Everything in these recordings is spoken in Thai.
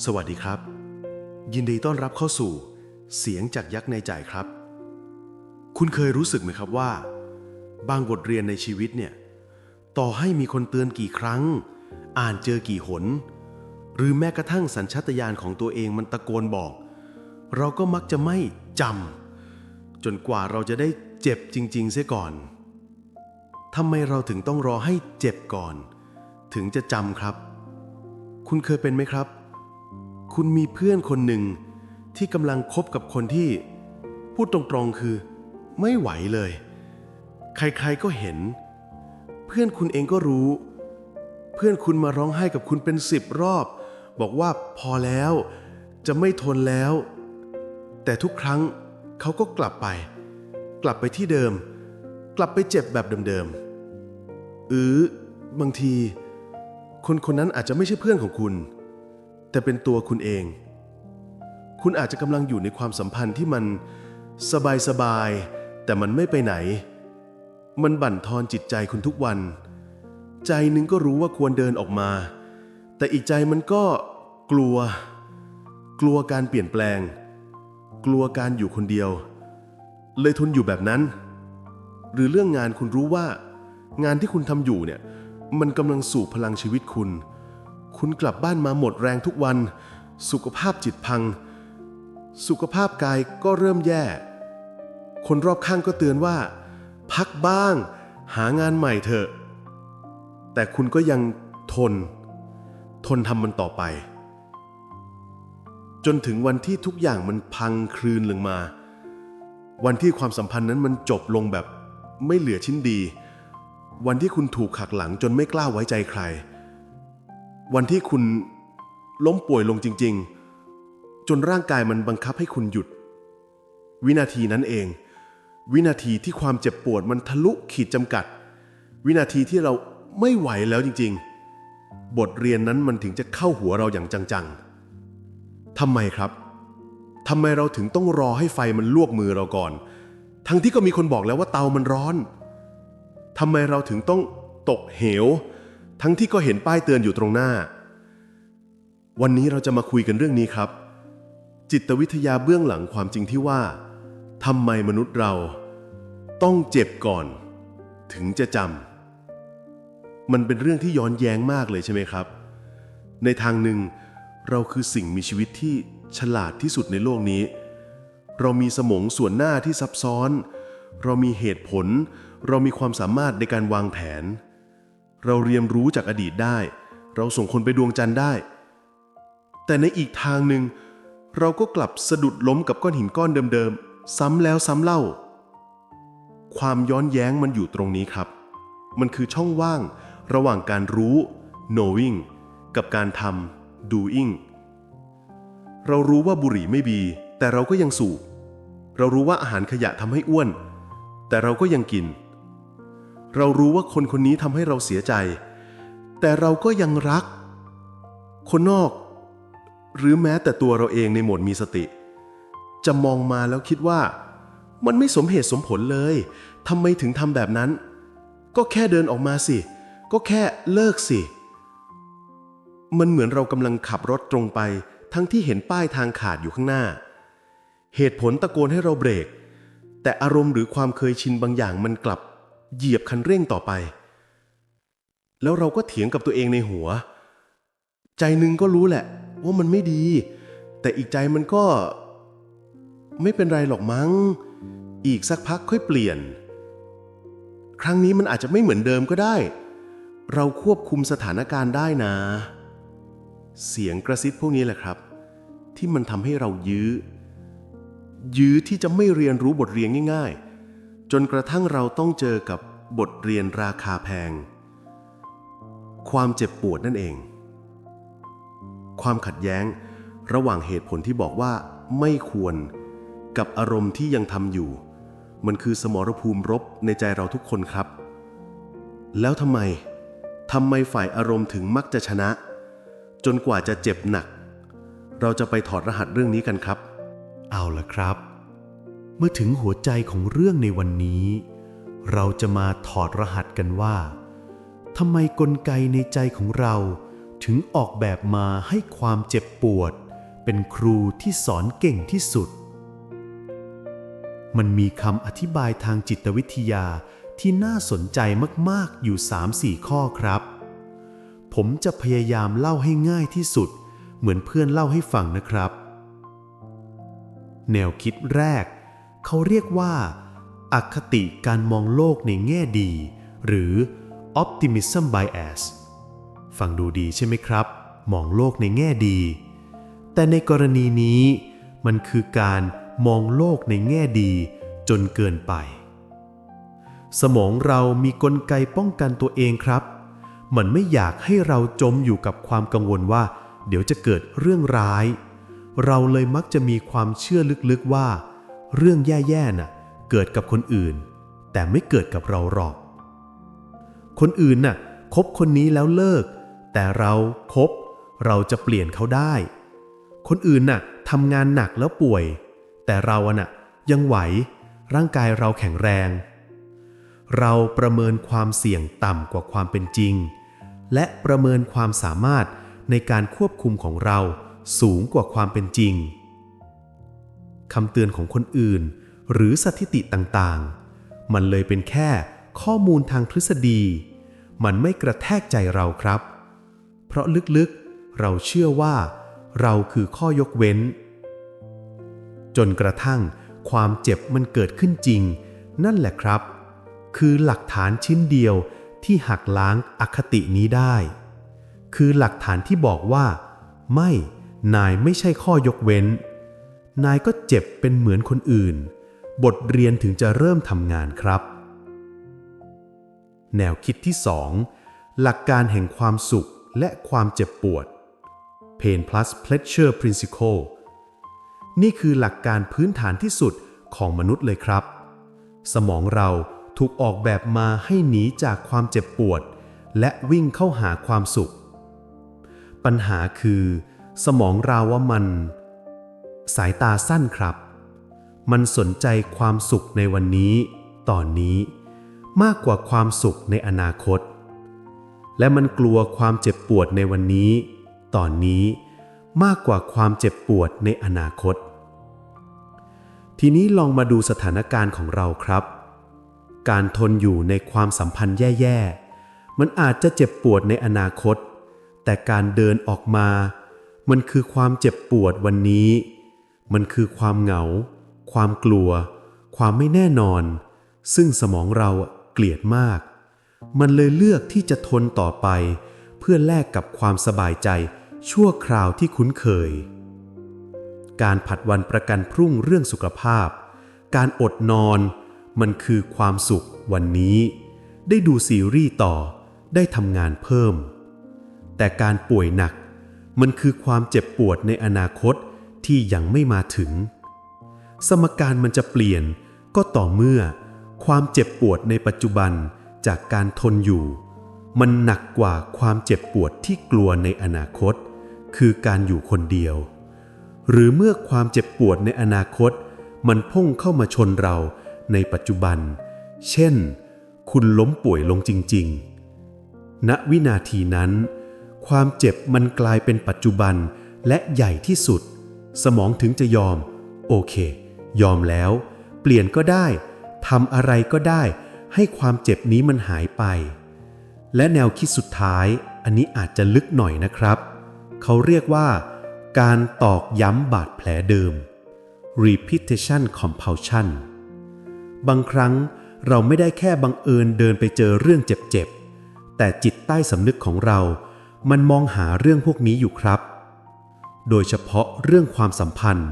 สวัสดีครับ ยินดีต้อนรับเข้าสู่ เสียงจากยักษ์ในใจครับ คุณเคยรู้สึกไหมครับว่า บางบทเรียนในชีวิตเนี่ย ต่อให้มีคนเตือนกี่ครั้ง อ่านเจอกี่หน หรือแม้กระทั่งสัญชาตญาณของตัวเองมันตะโกนบอก เราก็มักจะไม่จำจนกว่าเราจะได้เจ็บจริง ๆ เสียก่อนทำไมเราถึงต้องรอให้เจ็บก่อน ถึงจะจำครับ คุณเคยเป็นไหมครับ คุณมีเพื่อนคนหนึ่งที่กำลังคบกับคนที่พูดตรงๆคือไม่ไหวเลย ใครๆก็เห็น เพื่อนคุณเองก็รู้ เพื่อนคุณมาร้องไห้กับคุณเป็นสิบรอบ บอกว่าพอแล้วจะไม่ทนแล้ว แต่ทุกครั้งเขาก็กลับไป กลับไปที่เดิม กลับไปเจ็บแบบเดิมๆหรือบางที คนคนนั้นอาจจะไม่ใช่เพื่อนของคุณ แต่เป็นตัวคุณเอง คุณอาจจะกำลังอยู่ในความสัมพันธ์ที่มันสบายสบายๆแต่มันไม่ไปไหน มันบั่นทอนจิตใจคุณทุกวัน ใจหนึงก็รู้ว่าควรเดินออกมา แต่อีกใจมันก็กลัว กลัวการเปลี่ยนแปลง กลัวการอยู่คนเดียว เลยทนอยู่แบบนั้น หรือเรื่องงานคุณรู้ว่า งานที่คุณทำอยู่เนี่ย มันกำลังสูบพลังชีวิตคุณ คุณกลับบ้านมาหมดแรงทุกวัน สุขภาพจิตพัง สุขภาพกายก็เริ่มแย่ คนรอบข้างก็เตือนว่า พักบ้าง หางานใหม่เถอะ แต่คุณก็ยังทน ทนทำมันต่อไป จนถึงวันที่ทุกอย่างมันพังคลืนลงมา วันที่ความสัมพันธ์นั้นมันจบลงแบบไม่เหลือชิ้นดี วันที่คุณถูกขักหลังจนไม่กล้าไว้ใจใคร วันที่คุณล้มป่วยลงจริง ๆ จนร่างกายมันบังคับให้คุณหยุด วินาทีนั้นเอง วินาทีที่ความเจ็บปวดมันทะลุขีดจำกัด วินาทีที่เราไม่ไหวแล้วจริง ๆ บทเรียนนั้นมันถึงจะเข้าหัวเราอย่างจังๆทำไมครับทำไมเราถึงต้องรอให้ไฟมันลวกมือเราก่อน ทั้งที่ก็มีคนบอกแล้วว่าเตามันร้อนทำไมเราถึงต้องตกเหว ทั้งที่ก็เห็นป้ายเตือนอยู่ตรงหน้า วันนี้เราจะมาคุยกันเรื่องนี้ครับ จิตวิทยาเบื้องหลังความจริงที่ว่าทำไมมนุษย์เราต้องเจ็บก่อน ถึงจะจำมันเป็นเรื่องที่ย้อนแย้งมากเลยใช่ไหมครับ ในทางหนึ่งเราคือสิ่งมีชีวิตที่ฉลาดที่สุดในโลกนี้ เรามีสมองส่วนหน้าที่ซับซ้อน เรามีเหตุผล เรามีความสามารถในการวางแผน เราเรียนรู้จากอดีตได้ เราส่งคนไปดวงจันทร์ได้ แต่ในอีกทางหนึ่ง เราก็กลับสะดุดล้มกับก้อนหินก้อนเดิมๆ ซ้ำแล้วซ้ำเล่า ความย้อนแย้งมันอยู่ตรงนี้ครับ มันคือช่องว่างระหว่างการรู้ knowing กับการทำ doing เรารู้ว่าบุหรี่ไม่ดี แต่เราก็ยังสูบ เรารู้ว่าอาหารขยะทำให้อ้วน แต่เราก็ยังกิน เรารู้ว่าคนคนนี้ทำให้เราเสียใจ แต่เราก็ยังรัก คนนอก หรือแม้แต่ตัวเราเองในโหมดมีสติ จะมองมาแล้วคิดว่า มันไม่สมเหตุสมผลเลยทำไมถึงทำแบบนั้น ก็แค่เดินออกมาสิ ก็แค่เลิกสิ มันเหมือนเรากำลังขับรถตรงไป ทั้งที่เห็นป้ายทางขาดอยู่ข้างหน้า เหตุผลตะโกนให้เราเบรก แต่อารมณ์หรือความเคยชินบางอย่างมันกลับ เหยียบคันเร่งต่อไป แล้วเราก็เถียงกับตัวเองในหัว ใจหนึ่งก็รู้แหละ ว่ามันไม่ดี แต่อีกใจมันก็ ไม่เป็นไรหรอกมั้ง อีกสักพักค่อยเปลี่ยน ครั้งนี้มันอาจจะไม่เหมือนเดิมก็ได้ เราควบคุมสถานการณ์ได้นะ เสียงกระซิบพวกนี้แหละครับ ที่มันทำให้เรายื้อ ยื้อที่จะไม่เรียนรู้บทเรียนง่าย ๆ จนกระทั่งเราต้องเจอกับบทเรียนราคาแพง ความเจ็บปวดนั่นเอง ความขัดแย้งระหว่างเหตุผลที่บอกว่าไม่ควรกับอารมณ์ที่ยังทำอยู่ มันคือสมรภูมิรบในใจเราทุกคนครับ แล้วทำไมทำไมฝ่ายอารมณ์ถึงมักจะชนะ จนกว่าจะเจ็บหนัก เราจะไปถอดรหัสเรื่องนี้กันครับ เอาละครับ เมื่อถึงหัวใจของเรื่องในวันนี้ เราจะมาถอดรหัสกันว่าทำไมกลไกในใจของเราถึงออกแบบมาให้ความเจ็บปวด เป็นครูที่สอนเก่งที่สุด มันมีคำอธิบายทางจิตวิทยาที่น่าสนใจมาก ๆ อยู่ 3-4 ข้อครับ ผมจะพยายามเล่าให้ง่ายที่สุด เหมือนเพื่อนเล่าให้ฟังนะครับ แนวคิดแรก เขาเรียกว่าอคติการมองโลกในแง่ดี หรือ optimism bias ฟังดูดีใช่ไหมครับ มองโลกในแง่ดี แต่ในกรณีนี้ มันคือการมองโลกในแง่ดี จนเกินไป สมองเรามีกลไกป้องกันตัวเองครับ มันไม่อยากให้เราจมอยู่กับความกังวลว่า เดี๋ยวจะเกิดเรื่องร้าย เราเลยมักจะมีความเชื่อลึกๆว่า เรื่องแย่ๆน่ะเกิดกับคนอื่น แต่ไม่เกิดกับเราหรอก คนอื่นน่ะคบคนนี้แล้วเลิก แต่เราคบเราจะเปลี่ยนเขาได้ คนอื่นน่ะทำงานหนักแล้วป่วย แต่เราอะน่ะยังไหวร่างกายเราแข็งแรง เราประเมินความเสี่ยงต่ำกว่าความเป็นจริง และประเมินความสามารถในการควบคุมของเราสูงกว่าความเป็นจริง คำเตือนของคนอื่น หรือสถิติต่างๆ มันเลยเป็นแค่ข้อมูลทางทฤษฎี มันไม่กระแทกใจเราครับ เพราะลึกๆ เราเชื่อว่า เราคือข้อยกเว้น จนกระทั่งความเจ็บมันเกิดขึ้นจริง นั่นแหละครับ คือหลักฐานชิ้นเดียวที่หักล้างอคตินี้ได้ คือหลักฐานที่บอกว่า ไม่ นายไม่ใช่ข้อยกเว้น นายก็เจ็บเป็นเหมือนคนอื่น บทเรียนถึงจะเริ่มทำงานครับ แนวคิดที่ 2 หลักการแห่งความสุขและความเจ็บปวด Pain plus Pleasure Principle นี่คือหลักการพื้นฐานที่สุดของมนุษย์เลยครับ สมองเราถูกออกแบบมาให้หนีจากความเจ็บปวด และวิ่งเข้าหาความสุข ปัญหาคือ สมองเราว่ามัน สายตาสั้นครับ มันสนใจความสุขในวันนี้ ตอนนี้ มากกว่าความสุขในอนาคต และมันกลัวความเจ็บปวดในวันนี้ ตอนนี้มากกว่าความเจ็บปวดในอนาคต ทีนี้ลองมาดูสถานการณ์ของเราครับ การทนอยู่ในความสัมพันธ์แย่ๆ มันอาจจะเจ็บปวดในอนาคต แต่การเดินออกมา มันคือความเจ็บปวดวันนี้ มันคือความเหงา ความกลัว ความไม่แน่นอน ซึ่งสมองเราเกลียดมาก มันเลยเลือกที่จะทนต่อไป เพื่อแลกกับความสบายใจชั่วคราวที่คุ้นเคย การผัดวันประกันพรุ่งเรื่องสุขภาพ การอดนอน มันคือความสุขวันนี้ ได้ดูซีรีส์ต่อ ได้ทำงานเพิ่ม แต่การป่วยหนัก มันคือความเจ็บปวดในอนาคต ที่ยังไม่มาถึง สมการมันจะเปลี่ยนก็ต่อเมื่อ ความเจ็บปวดในปัจจุบันจากการทนอยู่ มันหนักกว่าความเจ็บปวดที่กลัวในอนาคต คือการอยู่คนเดียว หรือเมื่อความเจ็บปวดในอนาคต มันพุ่งเข้ามาชนเราในปัจจุบัน เช่น คุณล้มป่วยลงจริง ๆ ณวินาทีนั้น ความเจ็บมันกลายเป็นปัจจุบันและใหญ่ที่สุด สมองถึงจะยอม โอเค ยอมแล้ว เปลี่ยนก็ได้ทำอะไรก็ได้ ให้ความเจ็บนี้มันหายไป และแนวคิดสุดท้าย อันนี้อาจจะลึกหน่อยนะครับ เขาเรียกว่า การตอกย้ำบาดแผลเดิม repetition compulsion บางครั้งเราไม่ได้แค่บังเอิญเดินไปเจอเรื่องเจ็บๆ แต่จิตใต้สำนึกของเรา มันมองหาเรื่องพวกนี้อยู่ครับ โดยเฉพาะเรื่องความสัมพันธ์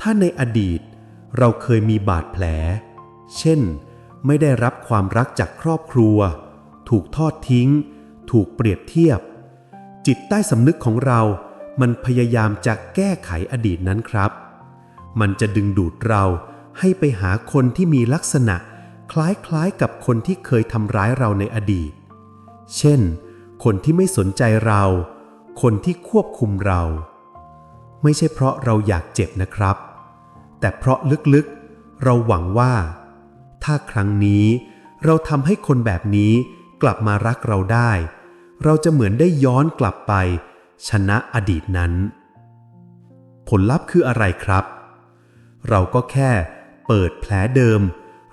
ถ้าในอดีตเราเคยมีบาดแผล เช่น ไม่ได้รับความรักจากครอบครัว ถูกทอดทิ้ง ถูกเปรียบเทียบ จิตใต้สำนึกของเรามันพยายามจะแก้ไขอดีตนั้นครับ มันจะดึงดูดเราให้ไปหาคนที่มีลักษณะ คล้ายๆกับคนที่เคยทำร้ายเราในอดีต เช่น คนที่ไม่สนใจเรา คนที่ควบคุมเรา ไม่ใช่เพราะเราอยากเจ็บนะครับ แต่เพราะลึกๆ เราหวังว่า ถ้าครั้งนี้เราทำให้คนแบบนี้กลับมารักเราได้ เราจะเหมือนได้ย้อนกลับไป ชนะอดีตนั้น ผลลัพธ์คืออะไรครับ เราก็แค่เปิดแผลเดิม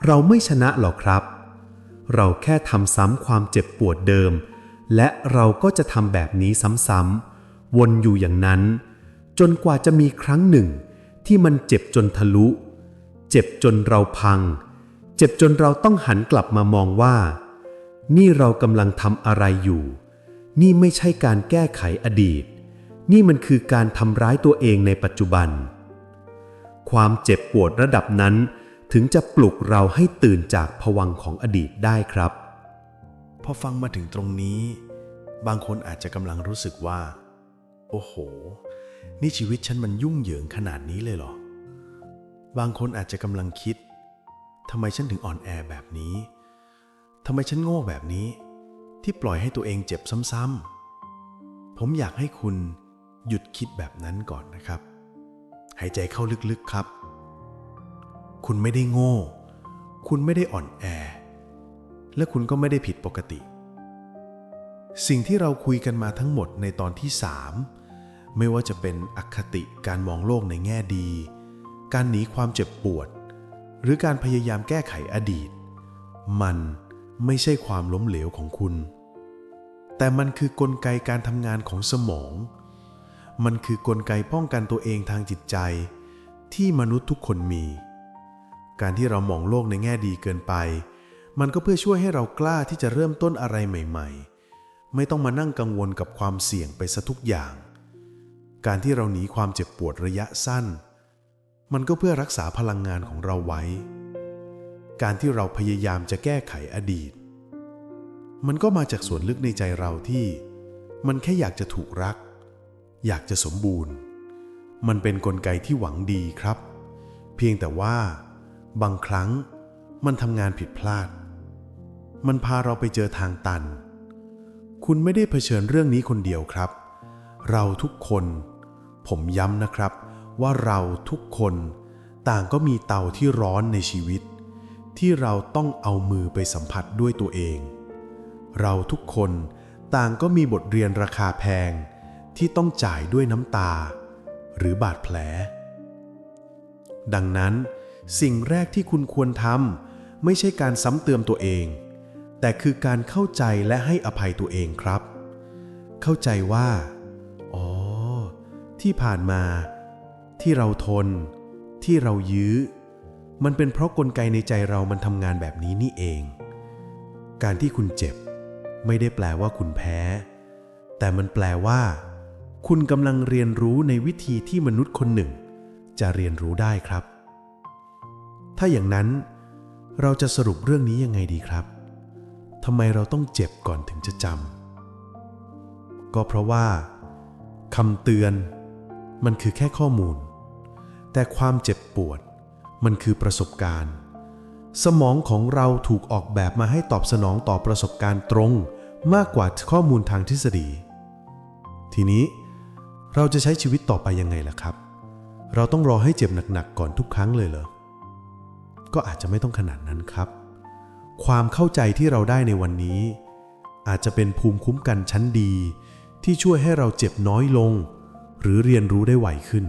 เราไม่ชนะหรอกครับ เราแค่ทำซ้ำความเจ็บปวดเดิม และเราก็จะทำแบบนี้ซ้ำๆวนอยู่อย่างนั้น จนกว่าจะมีครั้งหนึ่ง ที่มันเจ็บจนทะลุ เจ็บจนเราพัง เจ็บจนเราต้องหันกลับมามองว่า นี่เรากำลังทำอะไรอยู่ นี่ไม่ใช่การแก้ไขอดีต นี่มันคือการทำร้ายตัวเองในปัจจุบัน ความเจ็บปวดระดับนั้นถึงจะปลุกเราให้ตื่นจากผวังของอดีตได้ครับ พอฟังมาถึงตรงนี้ บางคนอาจจะกำลังรู้สึกว่า โอ้โห นี่ชีวิตฉันมันยุ่งเหยิงขนาดนี้เลยเหรอ บางคนอาจจะกำลังคิดทำไมฉันถึงอ่อนแอแบบนี้ ทำไมฉันโง่แบบนี้ ที่ปล่อยให้ตัวเองเจ็บซ้ำๆ ผมอยากให้คุณหยุดคิดแบบนั้นก่อนนะครับ หายใจเข้าลึกๆครับ คุณไม่ได้โง่ คุณไม่ได้อ่อนแอ และคุณก็ไม่ได้ผิดปกติ สิ่งที่เราคุยกันมาทั้งหมดในตอนที่ 3 ไม่ว่าจะเป็นอคติการมองโลกในแง่ดี การหนีความเจ็บปวด หรือการพยายามแก้ไขอดีต มันไม่ใช่ความล้มเหลวของคุณ แต่มันคือกลไกการทำงานของสมอง มันคือกลไกป้องกันตัวเองทางจิตใจ ที่มนุษย์ทุกคนมี การที่เรามองโลกในแง่ดีเกินไป มันก็เพื่อช่วยให้เรากล้าที่จะเริ่มต้นอะไรใหม่ ๆ ไม่ต้องมานั่งกังวลกับความเสี่ยงไปซะทุกอย่าง การที่เราหนีความเจ็บปวดระยะสั้น มันก็เพื่อรักษาพลังงานของเราไว้ การที่เราพยายามจะแก้ไขอดีต มันก็มาจากส่วนลึกในใจเราที่ มันแค่อยากจะถูกรัก อยากจะสมบูรณ์ มันเป็นนกลไกที่หวังดีครับ เพียงแต่ว่า บางครั้งมันทำงานผิดพลาด มันพาเราไปเจอทางตัน คุณไม่ได้เผชิญเรื่องนี้คนเดียวครับ เราทุกคน ผมย้ำนะครับ ว่าเราทุกคนต่างก็มีเตาที่ร้อนในชีวิต ที่เราต้องเอามือไปสัมผัสด้วยตัวเอง เราทุกคนต่างก็มีบทเรียนราคาแพง ที่ต้องจ่ายด้วยน้ำตา หรือบาดแผล ดังนั้น สิ่งแรกที่คุณควรทำไม่ใช่การซ้ำเติมตัวเอง แต่คือการเข้าใจและให้อภัยตัวเองครับ เข้าใจว่า อ๋อ ที่ผ่านมา ที่เราทน ที่เรายื้อ มันเป็นเพราะกลไกในใจเรามันทำงานแบบนี้นี่เอง การที่คุณเจ็บ ไม่ได้แปลว่าคุณแพ้ แต่มันแปลว่า คุณกำลังเรียนรู้ในวิธีที่มนุษย์คนหนึ่ง จะเรียนรู้ได้ครับ ถ้าอย่างนั้นเราจะสรุปเรื่องนี้ยังไงดีครับ ทำไมเราต้องเจ็บก่อนถึงจะจำก็เพราะว่าคำเตือนมันคือแค่ข้อมูล แต่ความเจ็บปวดมันคือประสบการณ์ สมองของเราถูกออกแบบมาให้ตอบสนองต่อประสบการณ์ตรงมากกว่าข้อมูลทางทฤษฎี ทีนี้เราจะใช้ชีวิตต่อไปยังไงล่ะครับ เราต้องรอให้เจ็บหนักๆก่อนทุกครั้งเลยเหรอ ก็อาจจะไม่ต้องขนาดนั้นครับ ความเข้าใจที่เราได้ในวันนี้ อาจจะเป็นภูมิคุ้มกันชั้นดี ที่ช่วยให้เราเจ็บน้อยลง หรือเรียนรู้ได้ไวขึ้น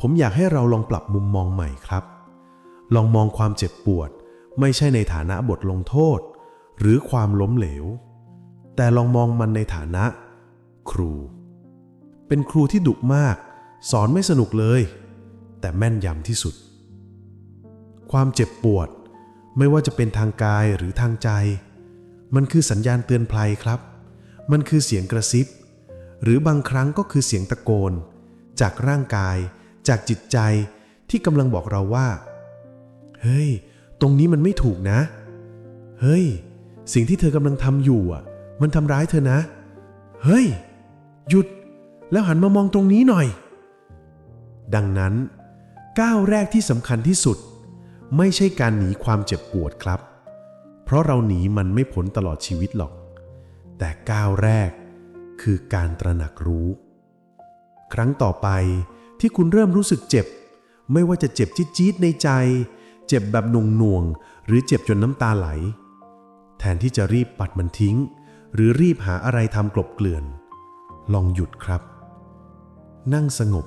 ผมอยากให้เราลองปรับมุมมองใหม่ครับ ลองมองความเจ็บปวด ไม่ใช่ในฐานะบทลงโทษ หรือความล้มเหลว แต่ลองมองมันในฐานะ ครู เป็นครูที่ดุมาก สอนไม่สนุกเลย แต่แม่นยำที่สุด ความเจ็บปวด ไม่ว่าจะเป็นทางกายหรือทางใจ มันคือสัญญาณเตือนภัยครับ มันคือเสียงกระซิบ หรือบางครั้งก็คือเสียงตะโกน จากร่างกาย จากจิตใจที่กำลังบอกเราว่า เฮ้ย ตรงนี้มันไม่ถูกนะ เฮ้ย สิ่งที่เธอกำลังทำอยู่อะ มันทำร้ายเธอนะ เฮ้ย หยุด แล้วหันมามองตรงนี้หน่อย ดังนั้น ก้าวแรกที่สำคัญที่สุด ไม่ใช่การหนีความเจ็บปวดครับ เพราะเราหนีมันไม่พ้นตลอดชีวิตหรอก แต่ก้าวแรกคือการตระหนักรู้ ครั้งต่อไปที่คุณเริ่มรู้สึกเจ็บ ไม่ว่าจะเจ็บจี๊ดๆในใจ เจ็บแบบหน่วง หรือเจ็บจนน้ำตาไหล แทนที่จะรีบปัดมันทิ้ง หรือรีบหาอะไรทำกลบเกลื่อน ลองหยุดครับ นั่งสงบ